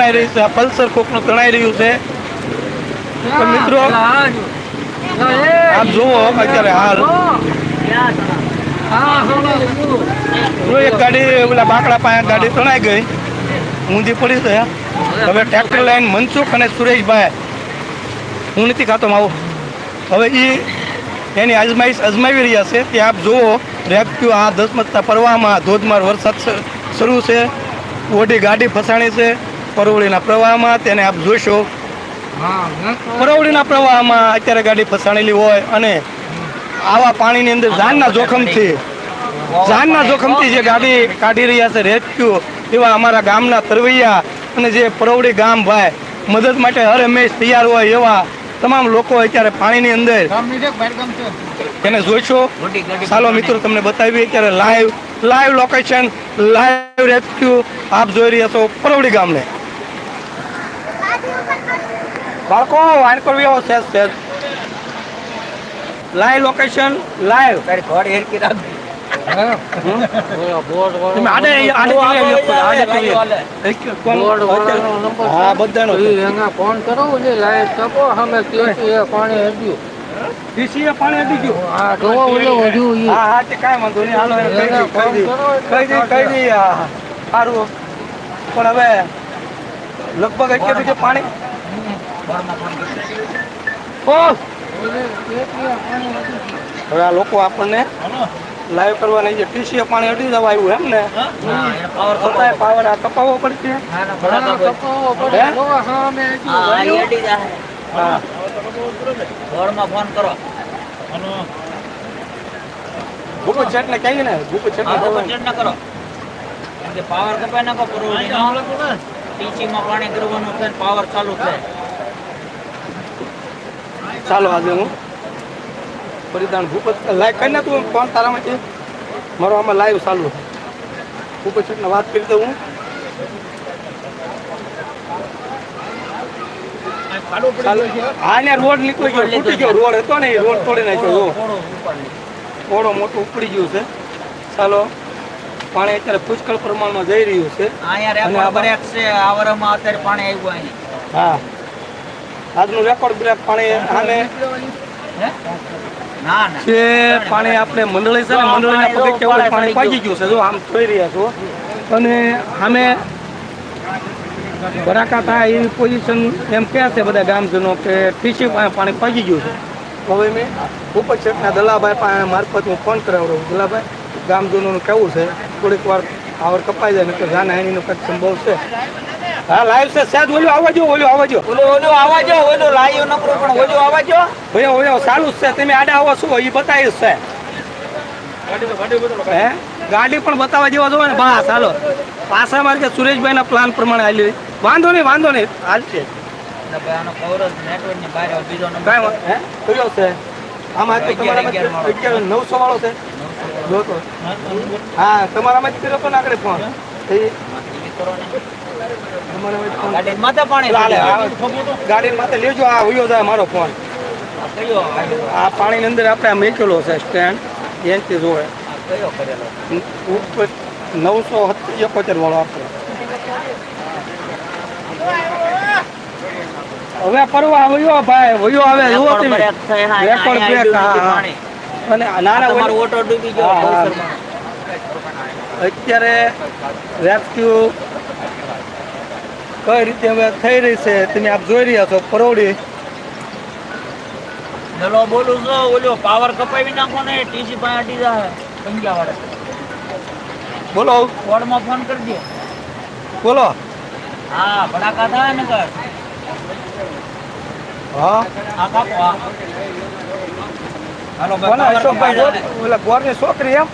તણાઈ રહ્યું છે. આ પલ્સર કોકનું તણાઈ રહ્યું છે. તો મિત્રો આપ જુઓ અત્યારે હાલ. એક ગાડી ઓલા બાકડા પાસે ગાડી તણાઈ ગઈ. ઊંધી પડી છે. હવે ટ્રેક્ટર લાઈન મનસુખ અને સુરેશભાઈ. હું નથી ખાતો માવો. હવે એ એની અજમાઈશ અજમાવી રહ્યા છે. તે આપ જુઓ રેસ્ક્યુ આ દસમતતા પ્રવાહમાં ધોધમાર વરસાદ શરૂ છે. ઓઢી ગાડી ફસાણી છે. પરવળીના પ્રવાહમાં તેને આપ જોશો. પરવળીના પ્રવાહમાં અત્યારે ગાડી ફસાણેલી હોય અને આવા પાણીની અંદર જાનના જોખમથી જાનના જોખમથી જે ગાડી કાઢી રહ્યા છે રેસ્ક્યુ એવા અમારા ગામના તરવૈયા અને જે પરવડી ગામ ભાઈ મદદ માટે હર હંમેશ તૈયાર હોય એવા તમામ લોકો અત્યારે પાણીની અંદર એને જોઈશો ચાલો મિત્રો તમને બતાવીએ અત્યારે live live location live rescue આપ જોઈ રહ્યા છો પરવડી ગામને બાળકો વાન કરવી આવો સેજ સેજ લાઈવ લોકેશન લાઈવ તમે આડે આડે કરી આપો, આડે કરી આપો. એક કોણ- હા બધાનો ફોન કરો ને લાઈટ તપો અમે કેસી એ પાણી હવે લગભગ એટલે બીજું પાણી હવે આ લોકો આપણને લાઈવ કરવા નહીં છે પાણી અડી જવા આવ્યું એમ ને છતાંય પાવર આ તપાવવો પડશે. ફોન કરો. શેઠને કહીએ ને ભૂપત શેઠને હા, ના કરો. પાવર કપાઈ નાખો ટીચીમાં પાણી કરવાનું છે પાવર ચાલુ છે. ચાલો આજે હું પરિધાન ભૂપત લાઈવ કરી ને તું ફોન તારામાંથી. મારો આમાં લાઈવ ચાલુ. ભૂપત શેઠને વાત કરી દઉં હું. હા ને રોડ નીકળી ગયો તૂટી ગયો. રોડ હતો ને એ રોડ તોડી નાખ્યો ઓળો મોટો મોટું ઉપડી ગયું છે. ચાલો. પાણી અત્યારે પુષ્કળ પ્રમાણમાં જઈ રહ્યું છે. અને આ રેકોર્ડ છે આ વરમાં અત્યારે પાણી આવ્યું હા. આજનું રેકોર્ડ બ્રેક પાણી આને ના ના. છે પાણી આપણે મંડળી છે ને મંડળીના પગે કેવું પાણી પાકી ગયું છે જો આમ જોઈ રહ્યા છો અને સામે બરાકા થાય એવી પોઝિશન એમ કહે છે બધા ગામજનો કે ટીસી પાણી પાકી ગયું છે. હવે મેં ઉપચેકના દલાભાઈ પાસે મારફત હું ફોન કરાવડો દલાભાઈ ગામજનોનું કેવું છે? થોડીક વાર આવર કપાઈ જાય તો જાનહાનીનો કચ્છ સંભવ છે. હા લાઈવ છે સાહેબ ઓલું આવવા જો ઓલું આવવા જો ઓલો ઓલો આવાજો ઓલો લાઈવ નંબર પણ ઓલો આવાજો. ભાઈ ઓયો સારું જ છે તમે આડા આવો શું એ બતાવીશ છે. હે? ગાડી પણ બતાવવા જેવા જોવે ને બસ હાલો. પાછા મારે કે સુરેશભાઈના પ્લાન પ્રમાણે હાલી વાંધો નહીં વાંધો નહીં. હાલશે. કયો છે? આમાં. નવસો વાળો છે. હા તમારામાં જ કર્યો ને આગળ ફોન ગાડી માથે પાણી લેજો આ જાય મારો ફોન. આ પાણીની અંદર આપણે મેકેલો છે સ્ટેન્ડ. એનથી જોવે નવસો એકોતેર વાળો આપણે. હવે પરવા વયો ભાઈ વયો આવે જુઓ તમે. Record break. પાણી. અને નાના ઓટો ડૂબી ગયો. અત્યારે રેસ્ક્યુ કઈ રીતે હવે થઈ રહી છે તમે આપ જોઈ રહ્યા છો પરોડી ચલો બોલું છો ઓલો પાવર કપાવી નાખો ને ટીસી પાસે અડી જાય પંજા વાળે બોલો. કોડમાં ફોન કરી દે. બોલો. હા ભડાકા થાય ને કર. હા. આ કાપો આ. હાલો કપાઈ. ઓલા ગોરની છોકરી એમ?